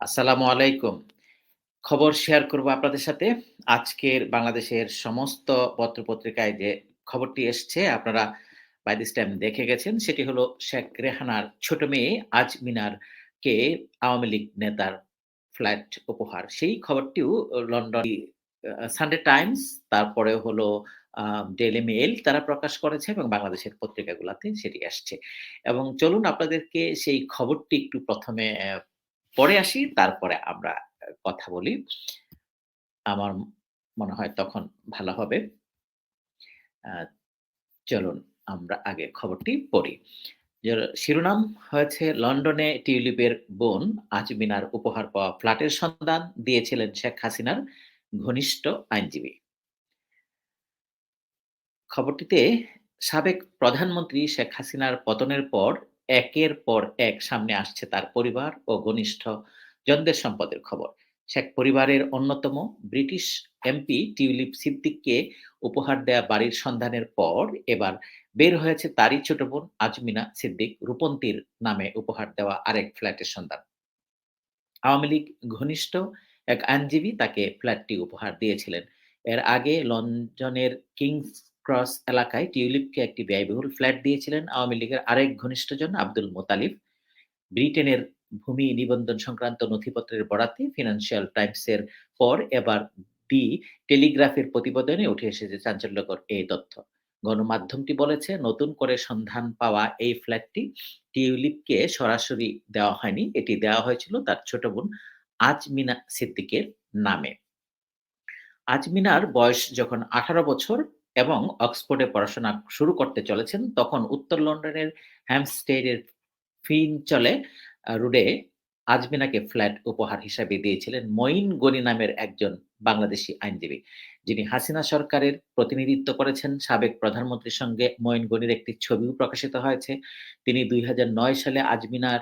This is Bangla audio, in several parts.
আসসালামু আলাইকুম। খবর শেয়ার করব আপনাদের সাথে। আজকের বাংলাদেশের সমস্ত পত্র-পত্রিকায় যে খবরটি এসছে, আপনারা বাই দিস টাইম দেখে গেছেন। সেটি হলো শেখ রেহানার ছোট মেয়ে আজমিনারকে আওয়ামী লীগ নেতার ফ্ল্যাট উপহার। সেই খবরটিও লন্ডন সানডে টাইমস তারপরে হলো আ ডেইলি মেইল তারা প্রকাশ করেছে এবং বাংলাদেশের পত্রিকাগুলাতে সেটি আসছে। এবং চলুন আপনাদেরকে সেই খবরটি একটু ১ম পড়ে আসি, তারপরে আমরা কথা বলি। আমার মনে হয় তখন ভালো হবে। চলুন আমরা আগে খবরটি পড়ি। শিরোনাম হয়েছে লন্ডনে টিউলিপের বোন আজমিনার উপহার পাওয়া ফ্ল্যাটের সন্ধান দিয়েছিলেন শেখ হাসিনার ঘনিষ্ঠ আইনজীবী। খবরটিতে সাবেক প্রধানমন্ত্রী শেখ হাসিনার পতনের পর একের পর এক সামনে আসছে তার পরিবার ও ঘনিষ্ঠজনদের সম্পদের খবর। শেখ পরিবারের অন্যতম ব্রিটিশ এমপি টিউলিপ সিদ্দিককে উপহার দেয়া বাড়ির সন্ধানের পর এবার বের হয়েছে তারই ছোট বোন আজমিনা সিদ্দিক রূপন্তীর নামে উপহার দেওয়া আরেক ফ্ল্যাটের সন্ধান। আওয়ামী লীগ ঘনিষ্ঠ এক আইনজীবী তাকে ফ্ল্যাটটি উপহার দিয়েছিলেন। এর আগে লন্ডনের কিংস ক্রস এলাকায় টিউলিপকে একটি ব্যয়বহুল ফ্ল্যাট দিয়েছিলেন আওয়ামী লীগের আরেক ঘনিষ্ঠজন আব্দুল মোতালিব। ব্রিটেনের ভূমি নিবন্ধন সংক্রান্ত নথিপত্রের বরাতে ফিন্যান্সিয়াল টাইমসের পর এবার দি টেলিগ্রাফের প্রতিবেদনে উঠে এসেছে চাঞ্চল্যকর এই তথ্য। গণমাধ্যমটি বলেছে, নতুন করে সন্ধান পাওয়া এই ফ্ল্যাটটি টিউলিপকে সরাসরি দেওয়া হয়নি। এটি দেওয়া হয়েছিল তার ছোট বোন আজমিনা সিদ্দিকের নামে। আজমিনার বয়স যখন ১৮ বছর এবং অক্সফোর্ডে পড়াশোনা শুরু করতে চলেছেন, তখন উত্তর লন্ডনের হ্যাম্পস্টেডের ফিনচলে রোডে আজমিনাকে ফ্ল্যাট উপহার হিসাবে দিয়েছিলেন মঈন গনি নামের একজন বাংলাদেশি আইনজীবী। যিনি হাসিনা সরকারের প্রতিনিধিত্ব করেছেন। সাবেক প্রধানমন্ত্রীর সঙ্গে মঈন গনির একটি ছবিও প্রকাশিত হয়েছে। তিনি ২০০৯ সালে আজমিনার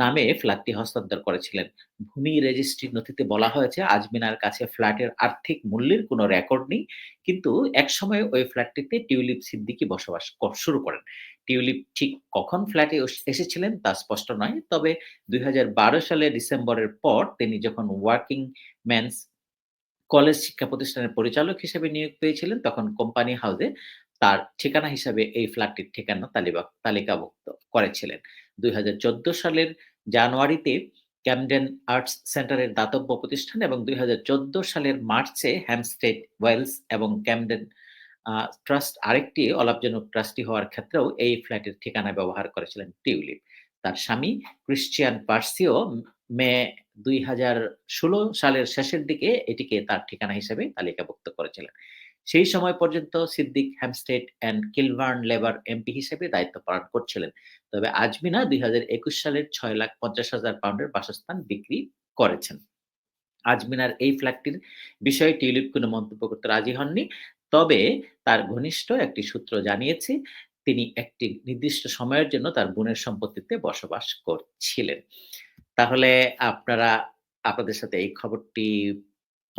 নামে ফ্ল্যাটটি হস্তান্তর করেছিলেন। ভূমি রেজিস্ট্রির নথিতে বলা হয়েছে আজমিনার কাছে ফ্ল্যাটের আর্থিক মূল্যের কোনো রেকর্ড নেই। কিন্তু একসময় ওই ফ্ল্যাটটিতে টিউলিপ সিদ্দিকি বসবাস শুরু করেন। টিউলিপ ঠিক কখন ফ্ল্যাটে এসেছিলেন তা স্পষ্ট নয়। তবে ২০১২ সালের ডিসেম্বরের পর তিনি যখন ওয়ার্কিং ম্যানস কলেজ শিক্ষা প্রতিষ্ঠানের পরিচালক হিসেবে নিয়োগ পেয়েছিলেন, তখন কোম্পানি হাউসে তার ঠিকানা হিসাবে এই ফ্ল্যাটটির ঠিকানা তালিবা, তালিকাভুক্ত করেছিলেন। ২০১৪ সালের জানুয়ারিতে ক্যামডেন আর্টস সেন্টারের দাতব্য প্রতিষ্ঠান এবং ২০১৪ সালের মার্চে হ্যাম্পস্টেড ওয়েলস এবং ক্যামডেন ট্রাস্ট আরেকটি অলাভজনক ট্রাস্টি হওয়ার ক্ষেত্রেও এই ফ্ল্যাটের ঠিকানা ব্যবহার করেছিলেন টিউলিপ। তার স্বামী ক্রিশ্চিয়ান পার্সিও মে ২০১৬ সালের শেষের দিকে এটিকে তার ঠিকানা হিসেবে তালিকাভুক্ত করেছিলেন। সেই সময় পর্যন্ত Siddiq Hampstead and Kilburn Labour MP হিসেবে দায়িত্ব পালন করছিলেন। তবে আজমিনা ২০২১ সালের ছয় লাখ পঞ্চাশ হাজার পাউন্ডের বাসস্থান বিক্রি করেছেন। আজমিনার এই ফ্ল্যাটটির বিষয়ে টিউলিপ কোনো মন্তব্য করতে রাজি হননি। তবে তার ঘনিষ্ঠ একটি সূত্র জানিয়েছে, তিনি একটি নির্দিষ্ট সময়ের জন্য তার বোনের সম্পত্তিতে বসবাস করছিলেন। তাহলে আপনারা, আপনাদের সাথে এই খবরটি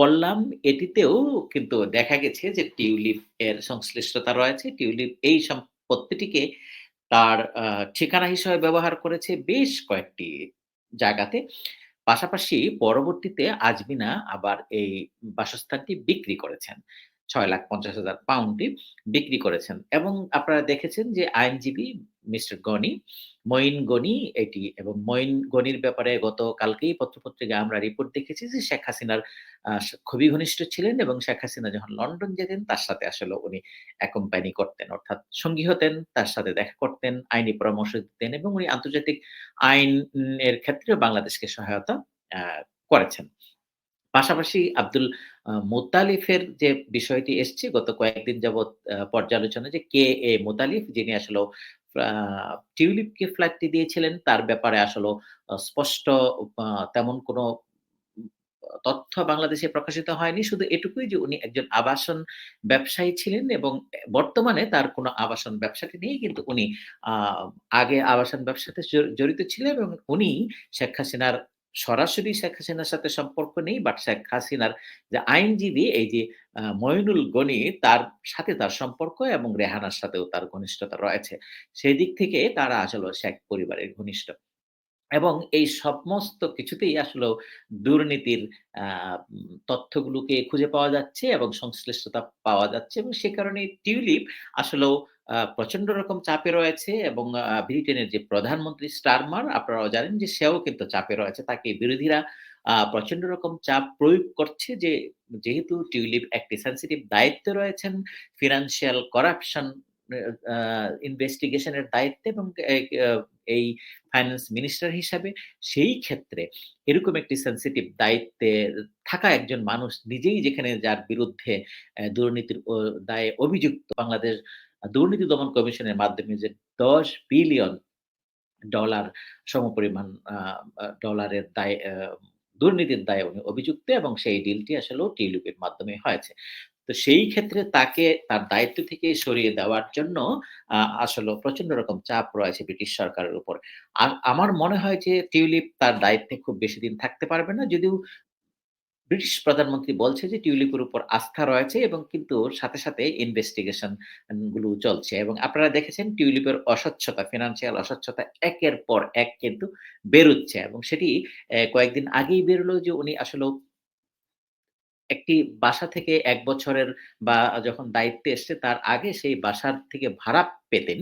পড়লাম। এটিতেও কিন্তু দেখা গেছে যে টিউলিপ এর সংশ্লিষ্টতা রয়েছে। টিউলিপ এই সম্পত্তিটিকে তার ঠিকানা হিসেবে ব্যবহার করেছে বেশ কয়েকটি জায়গাতে। পাশাপাশি পরবর্তীতে আজমিনা আবার এই বাসস্থানটি বিক্রি করেছেন। £৬,৫০,০০০ বিক্রি করেছেন এবং আপনারা দেখেছেন যে আইনজীবী মিস্টার গনি, মঈন গনি এটি এবং মঈন গনির ব্যাপারে গতকালকেই পত্র-পত্রিকায় আমরা রিপোর্ট দেখেছি যে শেখ হাসিনার খুবই ঘনিষ্ঠ ছিলেন এবং শেখ হাসিনা যখন লন্ডন যেতেন তার সাথে আসলে উনি অ্যাকম্পানি করতেন। অর্থাৎ সঙ্গী হতেন, তার সাথে দেখা করতেন, আইনি পরামর্শ দিতেন এবং উনি আন্তর্জাতিক আইন এর ক্ষেত্রেও বাংলাদেশকে সহায়তা করেছেন। পাশাপাশি আব্দুল আ মোত্তালিফের যে বিষয়টি এসছে গত কয়েকদিন যাবৎ পর্যালোচনা যে কে এ মোতালিফ যিনি আসলেও আ টিউলিপকে ফ্ল্যাটটি দিয়েছিলেন তার ব্যাপারে আসলে স্পষ্ট তেমন কোনো তথ্য বাংলাদেশে প্রকাশিত হয়নি। শুধু এটুকুই যে, উনি একজন আবাসন ব্যবসায়ী ছিলেন এবং বর্তমানে তার কোনো আবাসন ব্যবসাটি নেই। কিন্তু উনি আগে আবাসন ব্যবসাতে জড়িত ছিলেন এবং উনি শেখ হাসিনার সরাসরি শেখ হাসিনার সাথে সম্পর্ক নেই। বাট শেখ হাসিনার যে আইনজীবী, এই যে, আ মঈনুল গনি, তার সাথে তার সম্পর্ক এবং রেহানার সাথেও তার ঘনিষ্ঠতা রয়েছে। সেই দিক থেকে তারা আসলে শেখ পরিবারের ঘনিষ্ঠ। এবং এই সমস্ত কিছুতেই আসলেও দুর্নীতির তথ্যগুলোকে খুঁজে পাওয়া যাচ্ছে এবং সংশ্লিষ্টতা পাওয়া যাচ্ছে এবং সে কারণে টিউলিপ আসলেও প্রচণ্ড রকম চাপে রয়েছে এবং ব্রিটেনের যে প্রধানমন্ত্রী স্টারমার, আপনারাও জানেন যে সেও কিন্তু চাপে রয়েছে। তাকে বিরোধীরা প্রচণ্ড রকম চাপ প্রয়োগ করছে যে, যেহেতু টিউলিপ একটি সেনসিটিভ দায়িত্বে রয়েছেন ফিনান্সিয়াল করাপশন এ, আ ইনভেস্টিগেশন এর দায়িত্বে এবং এই ফাইন্যান্স মিনিস্টার হিসাবে সেই ক্ষেত্রে এরকম একটি সেনসিটিভ দায়িত্বে থাকা একজন মানুষ নিজেই যেখানে যার বিরুদ্ধে দুর্নীতির দায়ে অভিযুক্ত বাংলাদেশ দুর্নীতি দমন কমিশনের মাধ্যমে যে ১০ বিলিয়ন ডলার সমপরিমাণ ডলারের দায় দুর্নীতির দায়ে উনি অভিযুক্ত এবং সেই ডিলটি আসলে টিউলিপের মাধ্যমে হয়েছে। তো সেই ক্ষেত্রে তাকে তার দায়িত্ব থেকে সরিয়ে দেওয়ার জন্য, আ আসলেও প্রচণ্ড রকম চাপ রয়েছে ব্রিটিশ সরকারের উপর। আর আমার মনে হয় যে টিউলিপ তার দায়িত্বে খুব বেশিদিন থাকতে পারবে না। যদিও ব্রিটিশ প্রধানমন্ত্রী বলছে যে টিউলিপের উপর আস্থা রয়েছে এবং কিন্তু সাথে, সাথে ইনভেস্টিগেশনগুলো চলছে। এবং আপনারা দেখেছেন টিউলিপের অস্বচ্ছতা, ফিনান্সিয়াল অস্বচ্ছতা একের পর এক কিন্তু বেরুচ্ছে। এবং সেটি কয়েকদিন আগেই বেরোলো যে উনি আসলেও একটি বাসা থেকে এক বছরের বা যখন দায়িত্বে এসছে, তার আগে সেই বাসার থেকে ভাড়া পেতেন।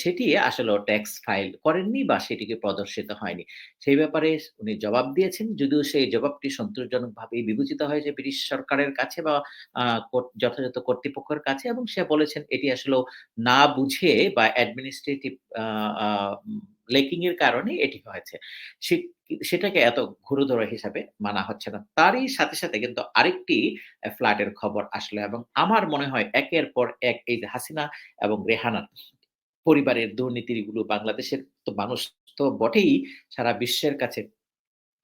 সেটি আসলে ট্যাক্স ফাইল করেননি বা সেটিকে প্রদর্শিত হয়নি। সেই ব্যাপারে উনি জবাব দিয়েছেন। যদিও সেই জবাবটি সন্তোষজনকভাবেই বিবেচিত হয়েছে ব্রিটিশ সরকারের কাছে বা যথাযথ কর্তৃপক্ষের কাছে এবং সে বলেছেন, এটি আসলে না বুঝে বা অ্যাডমিনিস্ট্রেটিভ লেকিং এর কারণে এটি হয়েছে। সেটাকে এত গুরুতর হিসাবে মানা হচ্ছে না। তারই সাথে, সাথে কিন্তু আরেকটি ফ্ল্যাটের খবর আসলো এবং আমার মনে হয় একের পর এক এই হাসিনা এবং রেহানার পরিবারের দুর্নীতিগুলো বাংলাদেশের তো মানুষ তো বটেই, সারা বিশ্বের কাছে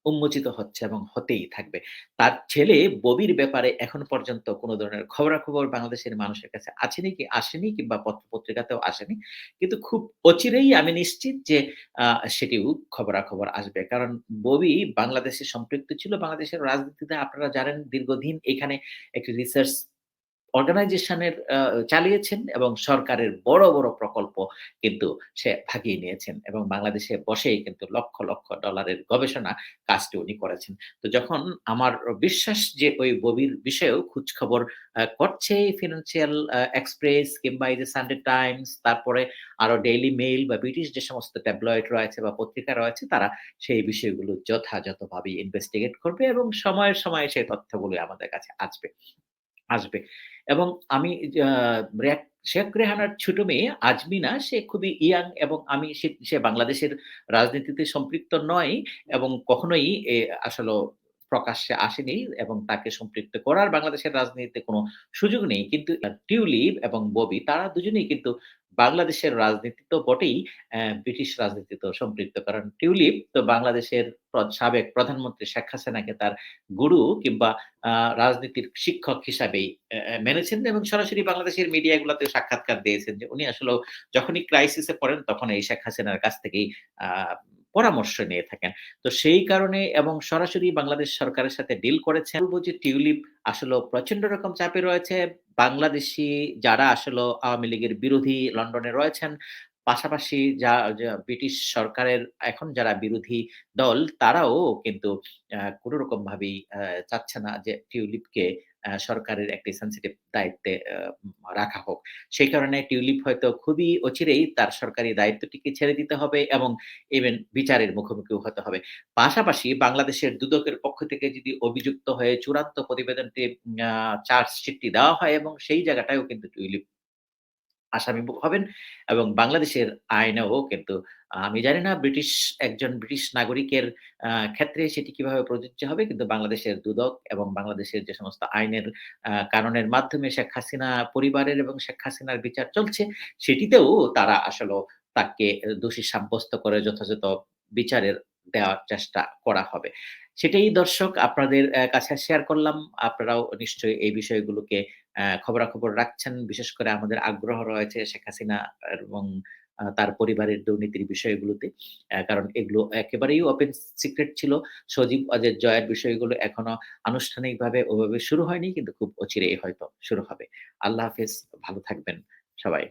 উন্মোচিত হচ্ছে এবং হতেই থাকবে। তার ছেলে ববির ব্যাপারে এখনও পর্যন্ত কোন ধরনের খবরাখবর বাংলাদেশের মানুষের কাছে আছে নাকি আসেনি কিংবা পত্র-পত্রিকাতেও আসেনি। কিন্তু খুব অচিরেই আমি নিশ্চিত যে সেটিও খবরাখবর আসবে। কারণ ববি বাংলাদেশে সম্পৃক্ত ছিল। বাংলাদেশের রাজনীতিতে আপনারা জানেন দীর্ঘদিন এখানে একটি রিসার্চ অর্গানাইজেশন এর আ চালিয়েছেন এবং সরকারের বড়, বড় প্রকল্প কিন্তু সে ভাগিয়ে নিয়েছেন এবং বাংলাদেশে বসেই কিন্তু লক্ষ, লক্ষ ডলারের গবেষণা কাজটি উনি করেছেন। তো যখন আমার বিশ্বাস যে ওই ববির বিষয়েও খোঁজখবর করছে ফিনান্সিয়াল এক্সপ্রেস কিংবা এই যে সানডে টাইমস তারপরে আরও ডেইলি মেইল বা ব্রিটিশ যে সমস্ত ট্যাবলয়েড রয়েছে বা পত্রিকা রয়েছে তারা সেই বিষয়গুলো যথাযথভাবে ইনভেস্টিগেট করবে এবং সময়ের সময়ে সেই তথ্যগুলো আমাদের কাছে আসবে আসবে। এবং আমি শেখ রেহানার ছোট মেয়ে আজমিনা, সে খুবই ইয়াং এবং আমি সে বাংলাদেশের রাজনীতিতে সম্পৃক্ত নয় এবং কখনোই আসলে প্রকাশ্যে আসেনি এবং তাকে সম্পৃক্ত করার বাংলাদেশের রাজনীতিতে কোনো সুযোগ নেই। কিন্তু, টিউলিপ এবং ববি, তারা দুজনেই কিন্তু বাংলাদেশের রাজনীতি তো বটেই, ব্রিটিশ রাজনীতি তো সম্পৃক্ত। কারণ টিউলিপ তো বাংলাদেশের সাবেক প্রধানমন্ত্রী শেখ হাসিনাকে তার গুরু কিংবা রাজনীতির শিক্ষক হিসাবেই মেনেছেন এবং সরাসরি বাংলাদেশের মিডিয়া গুলাতেও সাক্ষাৎকার দিয়েছেন যে উনি আসলে যখনই ক্রাইসিসে পড়েন তখন এই শেখ হাসিনার কাছ থেকেই পরামর্শ নিয়ে থাকেন। তো সেই কারণে এবং সরাসরি বাংলাদেশ সরকারের সাথে ডিল করেছেন। বলব যে টিউলিপ আসলেও প্রচণ্ড রকম চাপে রয়েছে। বাংলাদেশি যারা আসলেও আওয়ামী লীগের বিরোধী লন্ডনে রয়েছেন, পাশাপাশি যা ব্রিটিশ সরকারের এখন যারা বিরোধী দল তারাও কিন্তু কোন রকম ভাবেই চাচ্ছে না যে টিউলিপকে সরকারের একটি সেন্সিটিভ দায়িত্বে রাখা হোক। সেই কারণে টিউলিপ হয়তো খুবই অচিরেই তার সরকারি দায়িত্বটিকে ছেড়ে দিতে হবে এবং ইভেন বিচারের মুখোমুখিও হতে হবে। পাশাপাশি বাংলাদেশের দুদকের পক্ষ থেকে যদি অভিযুক্ত হয়ে চূড়ান্ত প্রতিবেদনটি চার্জশিটটি দেওয়া হয় এবং সেই জায়গাটাও কিন্তু টিউলিপ আসামি হবেন এবং বাংলাদেশের আইনেও কিন্তু আমি জানি না ব্রিটিশ একজন ব্রিটিশ নাগরিকের ক্ষেত্রে সেটি কীভাবে প্রযোজ্য হবে। কিন্তু বাংলাদেশের দুদক এবং বাংলাদেশের যে সমস্ত আইনের কানুনের মাধ্যমে শেখ হাসিনা পরিবারের এবং শেখ হাসিনার বিচার চলছে, সেটিতেও তারা আসলেও তাকে দোষী সাব্যস্ত করে যথাযথ বিচারের দেওয়ার চেষ্টা করা হবে। সেটাই দর্শক আপনাদের কাছে শেয়ার করলাম। আপনারাও নিশ্চয়ই এই বিষয়গুলোকে খবরাখবর রাখছেন। বিশেষ করে আমাদের আগ্রহ রয়েছে শেখ হাসিনা এবং তার পরিবারের দুর্নীতির বিষয়গুলোতে। কারণ এগুলো একেবারেই ওপেন সিক্রেট ছিল। সজীব অজের জয়ের বিষয়গুলো এখনও আনুষ্ঠানিকভাবে ওভাবে শুরু হয়নি, কিন্তু খুব অচিরেই হয়তো শুরু হবে। আল্লাহ হাফেজ। ভালো থাকবেন সবাই।